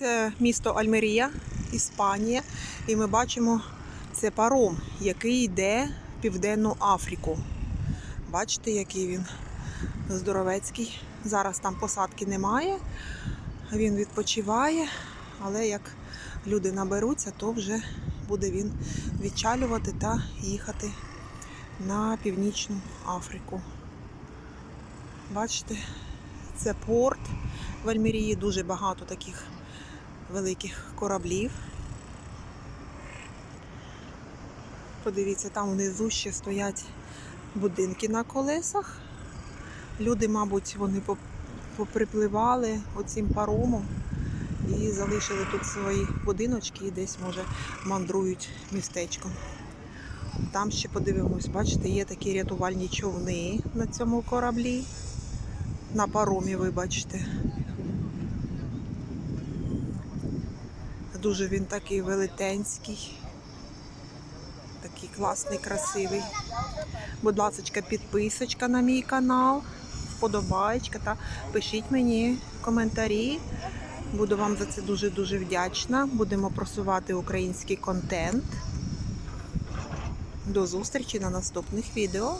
Це місто Альмерія, Іспанія. І ми бачимо це паром, який йде в Південну Африку. Бачите, який він здоровецький. Зараз там посадки немає. Він відпочиває, але як люди наберуться, то вже буде він відчалювати та їхати на Північну Африку. Бачите, це порт в Альмерії, дуже багато таких великих кораблів. Подивіться, там внизу ще стоять будинки на колесах. Люди, мабуть, вони поприпливали оцим паромом і залишили тут свої будиночки і десь, може, мандрують містечком. Там ще подивимось, бачите, є такі рятувальні човни на цьому кораблі. На паромі, ви Дуже він такий велетенський. Такий класний, красивий. Будь ласка, підписочка на мій канал, вподобаєчка та пишіть мені коментарі. Буду вам за це дуже-дуже вдячна. Будемо просувати український контент. До зустрічі на наступних відео.